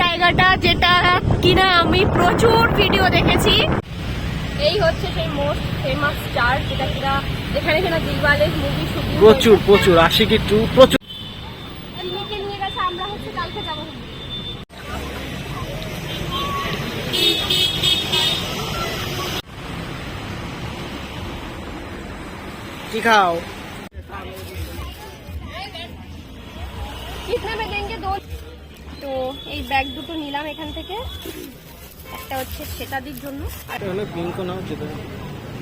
জায়গাটা যেটা কিনা আমি প্রচুর ভিডিও দেখেছি। এই হচ্ছে সেই মোস্ট ফেমাস চার্চ যেটা কিনা যেখানে কিনা দিলওয়ালে মুভি শুটিং প্রচুর প্রচুর আশিকি টু প্রচুর। নিচে নিয়ে গেছে আমরা হচ্ছে কালকে যাব। কি খাও? কিতনে মে দেंगे দো তো এই ব্যাগ দুটো নিলাম এখান থেকে। একটা হচ্ছে সেটাদির জন্য। আর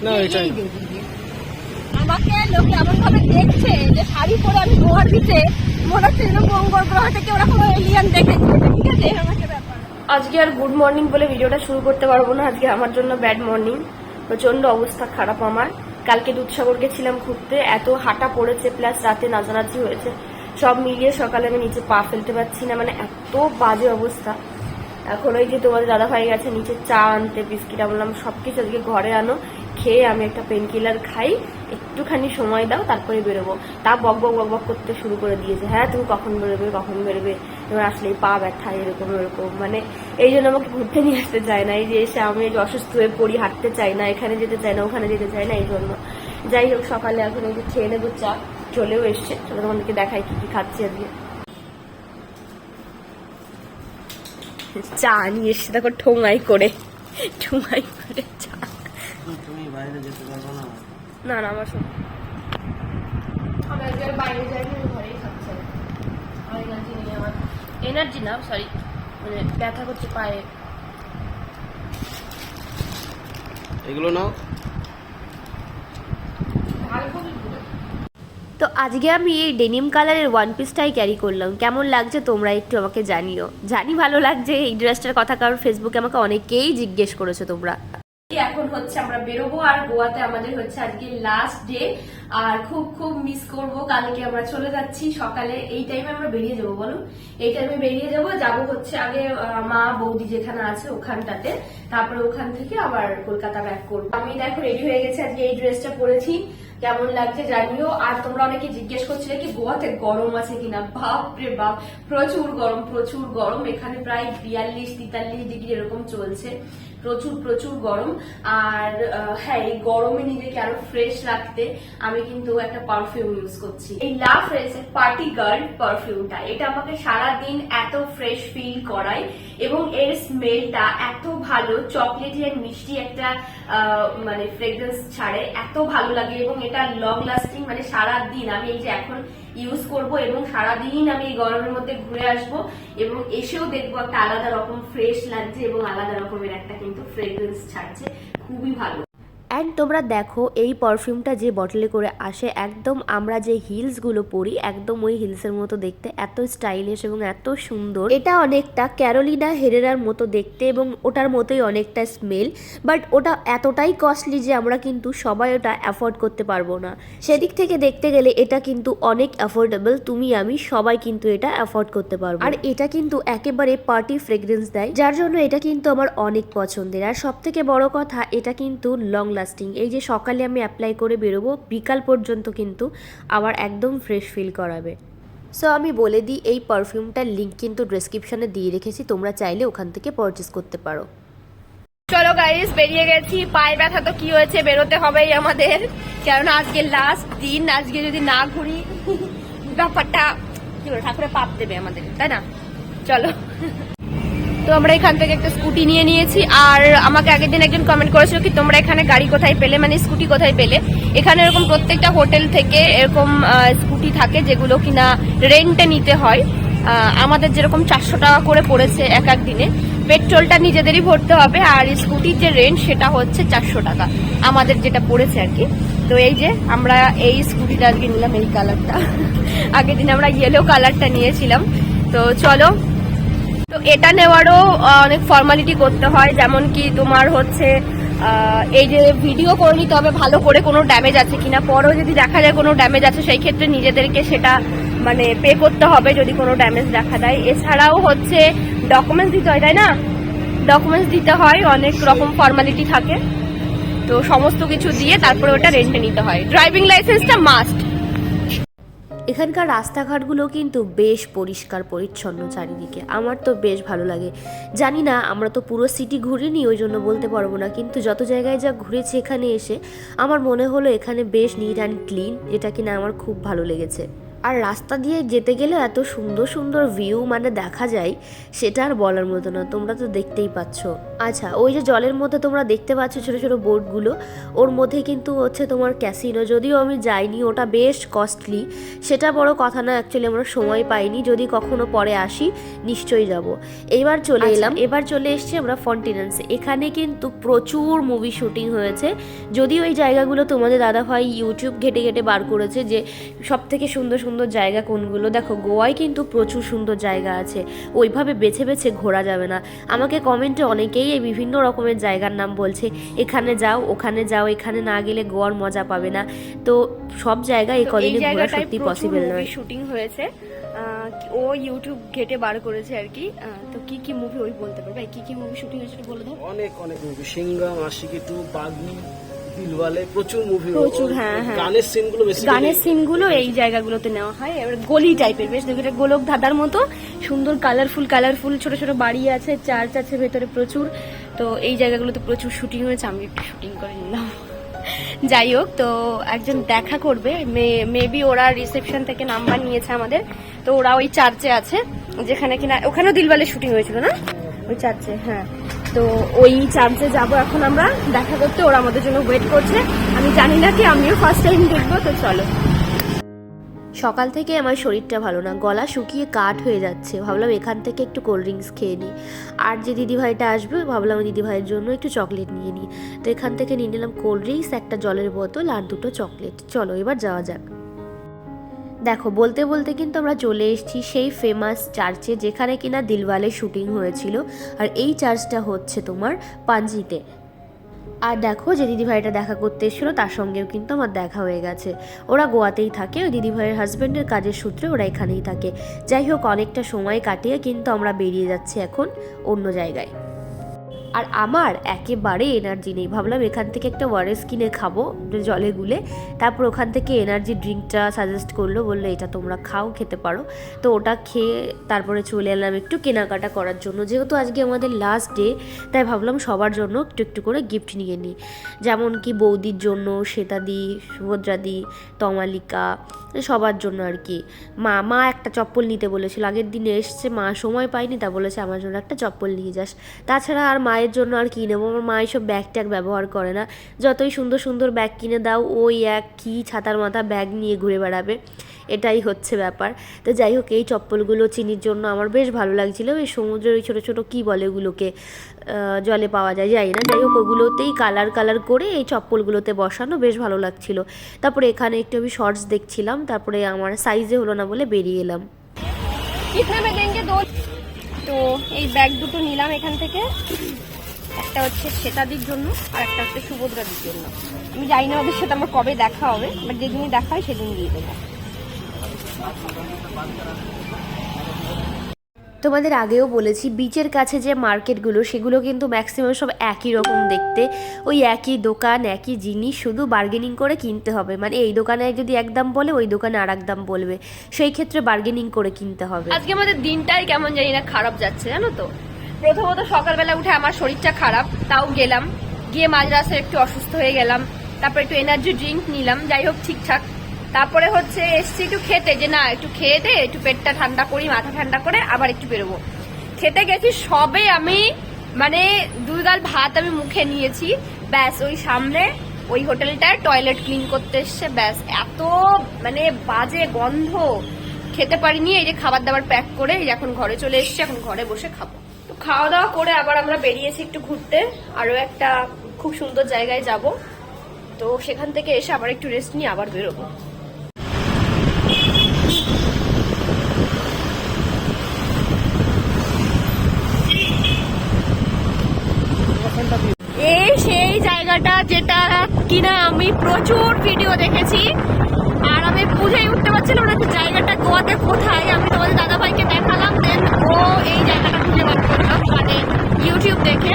না এটাই আমাকে লোক এমন ভাবে দেখছে যে শাড়ি পরে আমি গোয়ার দিতে মনে হচ্ছে যেন মঙ্গল গ্রহ থেকে ওরা কোনো এলিয়ান দেখেছে ঠিক আছে? ব্যাপার। আজকে আর গুড মর্নিং বলে ভিডিওটা শুরু করতে পারব না। আজকে আমার জন্য ব্যাড মর্নিং প্রচণ্ড অবস্থা খারাপ আমার। কালকে দুধসাগর গেছিলাম ঘুরতে। এত হাঁটা পড়েছে প্লাস রাতে নাচানাচি হয়েছে। সব মিলিয়ে সকালে আমি নিচে পা ফেলতে পারছি না মানে এত বাজে অবস্থা। এখন ওই যে তোমাদের দাদা ভাই গেছে, নিচে চা আনতে, বিস্কিট বললাম, সবকিছু আজকে ঘরে আনো, খেয়ে আমি একটা পেন কিলার খাই, একটুখানি সময় দাও, তারপরে বেরোবো। তা বক বক বক বক করতে শুরু করে দিয়েছে। হ্যাঁ তুমি কখন বেরোবে কখন বেরোবে? এবার আসলেই পা ব্যথা, এরকম এরকম মানে এই জন্য আমাকে ঘুরতে নিয়ে আসতে চায় না। এই যে এসে আমি অসুস্থ হয়ে পড়ি, হাঁটতে চাই না, এখানে যেতে চাই না, ওখানে যেতে চাই না, এই জন্য। যাই হোক, সকালে এখন এই যে খেয়ে নেব চা। চলেও এসছে। চলো তোমাদেরকে দেখাই কি কি খাচ্ছি আজকে। চা নিয়ে এসছে দেখো ঠোঙাই করে। ঠোঙাই করে চা। তুমি বাইরে যেতে পারব না। না না আমার সব বাইরে ঘরেই খাচ্ছি। আমার এনার্জি নেই আমার এনার্জি না সরি মানে ব্যথা করছে পায়ে। এগুলো নাও। তো আজকে আমি এই ডেনিম কালারের ওয়ান পিসটাই ক্যারি করলাম। কেমন লাগছে তোমরা একটু আমাকে জানিও। জানি ভালো লাগছে এই ড্রেসটার কথা, কারণ ফেসবুকে আমাকে অনেকেই জিজ্ঞেস করেছ তোমরা। এখন হচ্ছে আমরা বেরোবো, আর গোয়াতে আমাদের হচ্ছে আজকে লাস্ট ডে আর খুব খুব মিস করব। কালকে আমরা চলে যাচ্ছি। সকালে এই টাইমে আমরা বেরিয়ে যাব, বলো? এই টাইমে বেরিয়ে যাব। যাব হচ্ছে আগে মা বৌদি যেখানে আছে ওখানটাতে। তারপরে ওখান থেকে আবার কলকাতা ব্যাক করব। আমি দেখো রেডি হয়ে গেছি, আজকে এই ড্রেসটা পরেছি। কেমন লাগছে জানিও। আর তোমরা অনেকে জিজ্ঞেস করছিলে কি, গোয়াতে গরম আছে কিনা? বাপ রে বাপ, প্রচুর গরম প্রচুর গরম। এখানে প্রায় বিয়াল্লিশ, তেতাল্লিশ ডিগ্রি এরকম চলছে। প্রচুর প্রচুর গরম। আর হ্যাঁ এই গরমে নিজেকে আরও ফ্রেশ রাখতে আমি কিন্তু একটা পারফিউম ইউজ করছি। এই লা ফ্রেশের পার্টি গার্ল পারফিউমটা এটা আমাকে সারা দিন এত ফ্রেশ ফিল করায় এবং এর স্মেলটা এত ভালো চকলেটি আর মিষ্টি একটা মানে ফ্রেগ্রেন্স ছাড়ে, এত ভালো লাগে এবং এটা লং লাস্টিং মানে সারা দিন আমি এই যে এখন ইউজ করব এবং সারাদিন আমি এই গরমের মধ্যে ঘুরে আসব এবং এসেও দেখব একটা আলাদা রকম ফ্রেশ লাগছে এবং আলাদা রকমের একটা কিন্তু ফ্রেগ্রেন্স ছাড়ছে। খুবই ভালো। অ্যান্ড তোমরা দেখো, এই পারফিউমটা যে বটলে করে আসে, একদম আমরা যে হিলসগুলো পরি, একদম ওই হিলসের মতো দেখতে, এত স্টাইলিশ এবং এত সুন্দর। এটা অনেকটা ক্যারোলিনা হেরেরার মতো দেখতে এবং ওটার মতোই অনেকটা স্মেল বাট ওটা এতটাই কস্টলি যে আমরা কিন্তু সবাই ওটা অ্যাফোর্ড করতে পারব না। সেদিক থেকে দেখতে গেলে এটা কিন্তু অনেক অ্যাফোর্ডেবল তুমি, আমি সবাই কিন্তু এটা অ্যাফোর্ড করতে পারব। আর এটা কিন্তু একেবারে পার্টি ফ্রেগ্রেন্স দেয়, যার জন্য এটা কিন্তু আমার অনেক পছন্দের। আর সব থেকে বড় কথা, এটা কিন্তু লং লাস্টিং এই যে সকালে আমি অ্যাপ্লাই করে বেরোবো, বিকাল পর্যন্ত কিন্তু আবার একদম ফ্রেশ ফিল করাবে। সো আমি বলে দিই, এই পারফিউমটার লিঙ্ক কিন্তু ডেসক্রিপশনে দিয়ে রেখেছি, তোমরা চাইলে ওখান থেকে পারচেস করতে পারো। চলো গাইস বেরিয়ে গেছি। পায়ে ব্যথা তো কি হয়েছে, বেরোতে হবেই আমাদের। কেননা আজকে লাস্ট দিন, আজকে যদি না ঘুরি, ব্যাপারটা কি বলে, ঠাকুরের পাপ দেবে আমাদের, তাই না? চলো। তো আমরা এখান থেকে একটা স্কুটি নিয়ে নিয়েছি। আর আমাকে আগের দিন একজন কমেন্ট করেছিল কি, তোমরা এখানে গাড়ি কোথায় পেলে? মানে স্কুটি কোথায় পেলে? এখানে এরকম প্রত্যেকটা হোটেল থেকে এরকম স্কুটি থাকে যেগুলো কিনা রেন্টে নিতে হয়। আমাদের যেরকম চারশো টাকা করে পড়েছে এক এক দিনে। পেট্রোলটা নিজেদেরই ভরতে হবে আর স্কুটির যে রেন্ট সেটা হচ্ছে চারশো টাকা। আমাদের যেটা পড়েছে আর কি। তো এই যে আমরা এই স্কুটিটা আজকে নিলাম এই কালারটা আগের দিন আমরা ইয়েলো কালারটা নিয়েছিলাম। তো চলো তো এটা নেওয়ারও অনেক ফর্মালিটি করতে হয় যেমন কি তোমার হচ্ছে এই যে ভিডিও করে নিতে হবে ভালো করে কোনো ড্যামেজ আছে কিনা। পরেও যদি দেখা যায় কোনো ড্যামেজ আছে সেই ক্ষেত্রে নিজেদেরকে সেটা মানে পে করতে হবে যদি কোনো ড্যামেজ দেখা দেয়। এছাড়াও হচ্ছে ডকুমেন্টস দিতে হয় তাই না? ডকুমেন্টস দিতে হয় অনেক রকম ফর্মালিটি থাকে। তো সমস্ত কিছু দিয়ে তারপরে ওটা রেন্টে নিতে হয়। ড্রাইভিং লাইসেন্সটা মাস্ট এখানকার রাস্তাঘাটগুলো কিন্তু বেশ পরিষ্কার, পরিচ্ছন্ন চারিদিকে। আমার তো বেশ ভালো লাগে। জানি না, আমরা তো পুরো সিটি ঘুরিনি, ওই জন্য বলতে পারব না। কিন্তু যত জায়গায় যা ঘুরেছি এখানে এসে, আমার মনে হলো এখানে বেশ নিট অ্যান্ড ক্লিন যেটা কিনা আমার খুব ভালো লেগেছে। আর রাস্তা দিয়ে যেতে গেলে এত সুন্দর সুন্দর ভিউ মানে দেখা যায় সেটা আর বলার মতো না তোমরা তো দেখতেই পাচ্ছ। আচ্ছা ওই যে জলের মধ্যে তোমরা দেখতে পাচ্ছ ছোটো ছোটো বোটগুলো ওর মধ্যে কিন্তু হচ্ছে তোমার ক্যাসিনো যদিও আমি যাইনি ওটা বেশ কস্টলি সেটা বড় কথা না অ্যাকচুয়ালি আমরা সময় পাইনি যদি কখনো পরে আসি নিশ্চয়ই যাব। এইবার চলে এলাম এবার চলে এসছি আমরা ফন্টিনেন্সে এখানে কিন্তু প্রচুর মুভি শুটিং হয়েছে যদিও এই জায়গাগুলো তোমাদের দাদাভাই ইউটিউব ঘেটে ঘেটে বার করেছে যে সব থেকে সুন্দর সুন্দর জায়গা কোনগুলো? দেখো গোয়ায় কিন্তু প্রচুর সুন্দর জায়গা আছে। ওইভাবে বেছে বেছে ঘোরা যাবে না। আমাকে কমেন্টে অনেকেই এই বিভিন্ন রকমের জায়গার নাম বলছে এখানে যাও ওখানে যাও এখানে না গেলে গোয়ার মজা পাবে না। তো সব জায়গা এই কদিনে ঘোরা সত্যি পসিবল নয়। শুটিং হয়েছে। ও ইউটিউব ঘেটে বার করেছে আর কি। তো কি কি মুভি ওই বলতে পারবে? কি কি মুভি শুটিং হয়েছে বলে দাও। অনেক অনেক মুভি সিংগাম আশিকি টু পাগনি দিলওয়ালে প্রচুর মুভি প্রচুর, হ্যাঁ, হ্যাঁ। গানের সিনগুলো বেশি গানের সিনগুলো এই জায়গাগুলোতে নেওয়া হয়। এবার গলি টাইপের বেশ দেখো এটা গোলক ধাঁধার মতো। সুন্দর কালারফুল কালারফুল ছোট ছোট বাড়ি আছে চার্চ আছে ভেতরে প্রচুর। তো এই জায়গাগুলোতে প্রচুর শুটিং হয়েছে আমি একটু শুটিং করে নিলাম। যাই হোক তো একজন দেখা করবে। মেবি ওরা রিসেপশন থেকে নাম্বার নিয়েছে আমাদের। তো ওরা ওই চার্চে আছে যেখানে কিনা ওখানেও দিলবালের শুটিং হয়েছিল না? ওই চার্চে হ্যাঁ। তো ওই চার্চে যাব এখন আমরা। দেখা করতে ওরা আমাদের জন্য ওয়েট করছে। আমি জানি না কি, আমিও ফার্স্ট টাইম দেখব, তো চলো। সকাল থেকে আমার শরীরটা ভালো না, গলা শুকিয়ে কাঠ হয়ে যাচ্ছে। ভাবলাম এখান থেকে একটু কোল্ড ড্রিঙ্কস খেয়ে নিই আর যে দিদিভাইটা আসবে, ভাবলাম দিদিভাইয়ের জন্য একটু চকলেট নিয়ে নিই তো এখান থেকে নিয়ে নিলাম কোল্ড ড্রিঙ্কস একটা জলের বোতল আর দুটো চকলেট চলো, এবার যাওয়া যাক। দেখো, বলতে বলতে কিন্তু আমরা চলে এসেছি সেই ফেমাস চার্চে যেখানে কিনা দিলওয়ালে শুটিং হয়েছিল। আর এই চার্চটা হচ্ছে তোমার পাঞ্জিতে আর দেখো যে দিদিভাইটা দেখা করতে এসেছিল, তার সঙ্গেও কিন্তু আমার দেখা হয়ে গেছে। ওরা গোয়াতেই থাকে, ওই দিদিভাইয়ের হাজব্যান্ডের কাজের সূত্রে ওরা এখানেই থাকে। যাই হোক, অনেকটা সময় কাটিয়ে কিন্তু আমরা বেরিয়ে যাচ্ছি এখন অন্য জায়গায়। আর আমার একেবারে এনার্জি নেই। ভাবলাম এখান থেকে একটা ওয়ারেস কিনে খাব জলে গুলে। তারপর ওখান থেকে এনার্জি ড্রিঙ্কটা সাজেস্ট করল, বলল, এটা তোমরা খাও, খেতে পারো। তো ওটা খেয়ে তারপরে চলে এলাম একটু কেনাকাটা করার জন্য। যেহেতু আজকে আমাদের লাস্ট ডে তাই ভাবলাম সবার জন্য একটু একটু করে গিফট নিয়ে নিই। যেমন কি বৌদির জন্য শ্বেতাদি, সুভদ্রাদি, তমালিকা, সবার জন্য আর কি। মা মা একটা চপ্পল নিতে বলেছিল। আগের দিনে এসছে, মা সময় পায়নি, তা বলেছে, আমার জন্য একটা চপ্পল নিয়ে যাস। তাছাড়া আর মায়ের জন্য আর কী নেব। আমার মা এইসব ব্যাগ ট্যাগ ব্যবহার করে না। যতই সুন্দর সুন্দর ব্যাগ কিনে দাও, ওই এক কী ছাতার মাথা ব্যাগ নিয়ে ঘুরে বেড়াবে। এটাই হচ্ছে ব্যাপার। তো যাই হোক, এই চপ্পলগুলো চিনির জন্য আমার বেশ ভালো লাগছিল। ওই সমুদ্রের ওই ছোটো ছোটো কী বলে ওগুলোকে জলে পাওয়া যায় যাই না। যাই হোক, ওগুলোতেই কালার কালার করে এই চপ্পলগুলোতে বসানো বেশ ভালো লাগছিল। তারপরে এখানে একটু আমি শর্টস দেখছিলাম। তারপরে আমার সাইজে হলো না বলে বেরিয়ে এলাম। তো এই ব্যাগ দুটো নিলাম এখান থেকে। একটা হচ্ছে শ্বেতাদির জন্য আর একটা হচ্ছে সুভদ্রাদির জন্য। আমি জানি না ওদের সাথে আমার কবে দেখা হবে বাট যেদিনই দেখা হয় সেদিন দিয়ে দেবো। তোমাদের আগেও বলেছি বিচের কাছে যে মার্কেটগুলো সেগুলো কিন্তু ম্যাক্সিমাম সব একই রকম দেখতে। ওই একই দোকান একই জিনিস শুধু বার্গেনিং করে কিনতে হবে। মানে এই দোকানে যদি এক দাম বলে ওই দোকানে আর এক দাম বলবে। সেই ক্ষেত্রে বার্গেনিং করে কিনতে হবে। আজকে আমাদের দিনটাই কেমন জানি না খারাপ যাচ্ছে জানো তো? প্রথমত সকালবেলা উঠে আমার শরীরটা খারাপ, তাও গেলাম। গিয়ে মাঝ রাস্তায় একটু অসুস্থ হয়ে গেলাম। তারপর একটু এনার্জি ড্রিঙ্ক নিলাম, যাই হোক ঠিকঠাক। তারপরে হচ্ছে এসছি একটু খেতে, যে না, একটু খেয়ে দে, একটু পেটটা ঠান্ডা করি, মাথা ঠান্ডা করে আবার একটু বেরোবো। খেতে গেছি, সবে আমি মানে দুই গাল ভাত আমি মুখে নিয়েছি। ব্যাস, ওই সামনে ওই হোটেলটায় টয়লেট ক্লিন করতে এসছে, ব্যাস। এত মানে বাজে গন্ধ। খেতে পারিনি, এই যে খাবার দাবার প্যাক করে এখন ঘরে চলে এসেছি, এখন ঘরে বসে খাব। খাওয়া দাওয়া করে আবার আমরা বেরিয়েছি একটু ঘুরতে। আরও একটা খুব সুন্দর জায়গায় যাব। তো সেখান থেকে এসে আবার একটু রেস্ট নিয়ে আবার বেরোবো। এই সেই জায়গাটা যেটা কিনা আমি প্রচুর ভিডিও দেখেছি। আর আমি বুঝেই উঠতে পারছিলাম না জায়গাটা গোয়াতে কোথায়। আমি তোমাদের দাদা ভাইকে দেখালাম দেন ও এই জায়গাটা খুঁজে বার ইউটিউব দেখে।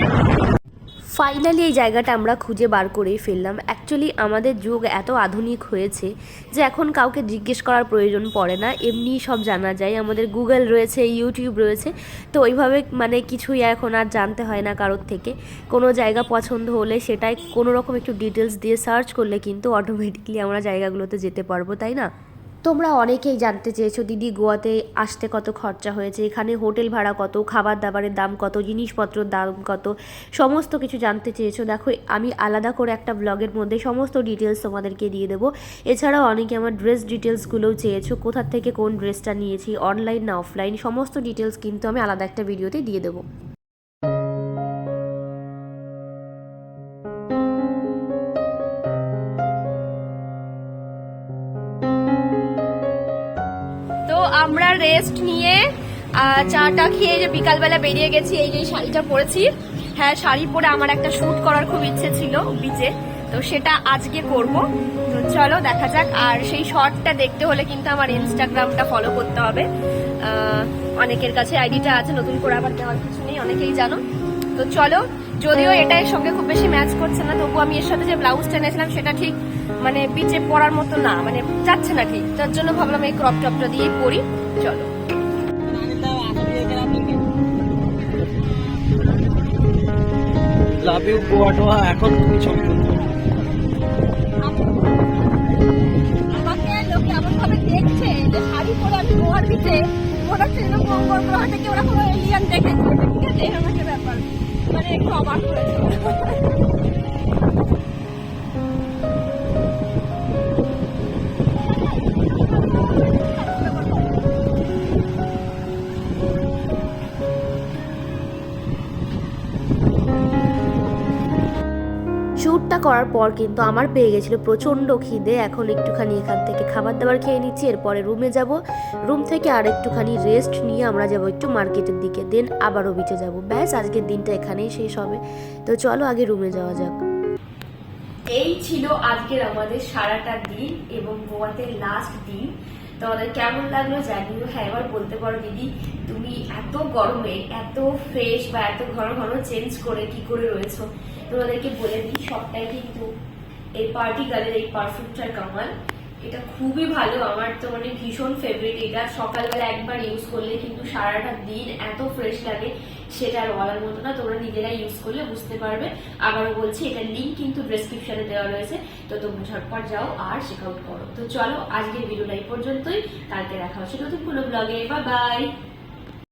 ফাইনালি এই জায়গাটা আমরা খুঁজে বার করেই ফেললাম। অ্যাকচুয়ালি আমাদের যুগ এত আধুনিক হয়েছে যে এখন কাউকে জিজ্ঞেস করার প্রয়োজন পড়ে না। এমনি সব জানা যায়। আমাদের গুগল রয়েছে ইউটিউব রয়েছে। তো ওইভাবে মানে কিছুই এখন আর জানতে হয় না কারোর থেকে। কোনো জায়গা পছন্দ হলে সেটাই কোনো রকম একটু ডিটেলস দিয়ে সার্চ করলে কিন্তু অটোমেটিকলি আমরা জায়গাগুলোতে যেতে পারব, তাই না? তোমরা অনেকেই জানতে চেয়েছো দিদি গোয়াতে আসতে কত খরচা হয়েছে, এখানে হোটেল ভাড়া কত খাবার দাবারের দাম কত, জিনিসপত্রের দাম কত, সমস্ত কিছু জানতে চেয়েছো। দেখো, আমি আলাদা করে একটা ব্লগের মধ্যে সমস্ত ডিটেলস তোমাদেরকে দিয়ে দেবো। এছাড়াও অনেকে আমার ড্রেস ডিটেলসগুলোও চেয়েছো, কোথা থেকে কোন ড্রেসটা নিয়েছি অনলাইন না অফলাইন সমস্ত ডিটেলস কিন্তু আমি আলাদা একটা ভিডিওতে দিয়ে দেবো। আমরা রেস্ট নিয়ে চাটা খেয়ে যে বিকালবেলা বেরিয়ে গেছি, এই যে শাড়িটা পরেছি। হ্যাঁ শাড়ি পরে আমার একটা শ্যুট করার খুব ইচ্ছে ছিল বিচে তো সেটা আজকে করব। তো চলো, দেখা যাক। আর সেই শর্টটা দেখতে হলে কিন্তু আমার ইনস্টাগ্রামটা ফলো করতে হবে। অনেকের কাছে আইডিটা আছে, নতুন করে আবার দেওয়ার কিছু নেই, অনেকেই জানো। তো চলো, যদিও এটা এর সঙ্গে খুব বেশি ম্যাচ করছে না তবু আমি এর সাথে যে ব্লাউজটা এনেছিলাম, সেটা ঠিক মানে বিচে পড়ার মতো না মানে যাচ্ছে না ঠিক। তার জন্য ভাবলাম এই ক্রপ টপটা দিয়েই পরি চলো। লাভ ইউ গোয়া টোয়া এখন তুমি ছবি তুলছো আমাকে লোকে এমন ভাবে দেখছে যে শাড়ি পরে আমি গোয়ার ওরা কোনো এলিয়ান দেখেছে। ঠিক আছে এরকম একটা ব্যাপার। মানে একটু অবাক শ্যুটটা করার পর কিন্তু আমার পেয়ে গেছিল প্রচণ্ড খিদে। এখন একটুখানি এখান থেকে খাবার দাবার খেয়ে নিচ্ছি, এরপরে রুমে যাব। রুম থেকে আর একটুখানি রেস্ট নিয়ে আমরা যাব একটু মার্কেটের দিকে দেন আবারও বিচে যাব। ব্যাস, আজকের দিনটা এখানেই শেষ হবে। তো চলো আগে রুমে যাওয়া যাক। এই ছিল আজকের আমাদের সারাটা দিন এবং গোয়াতে লাস্ট দিন। তোমাদের কেমন লাগল জানিও? হ্যাঁ এবার বলতে পারো দিদি, তুমি এত গরমে, এত ফ্রেশ বা এত ঘন ঘন চেঞ্জ করে কি করে রয়েছো, তোমাদেরকে বলে দিই সবটাই কিন্তু এই পার্টি গালের এই পারফিউমটার কামাল। এটা খুবই ভালো, আমার তো মানে ভীষণ ফেভারিট এটা সকালবেলা একবার ইউজ করলে কিন্তু সারাটা দিন এত ফ্রেশ লাগে, সেটা আর বলার মতো না, তোমরা নিজেরাই ইউজ করলে বুঝতে পারবে। আবারও বলছি, এটা লিঙ্ক কিন্তু ডেসক্রিপশনে দেওয়া রয়েছে, তো তোমরা ঝটপট যাও আর চেক আউট করো। তো চলো, আজকের ভিডিওটা এই পর্যন্তই, কালকে দেখা হচ্ছে নতুন কোনো ব্লগে বা বাই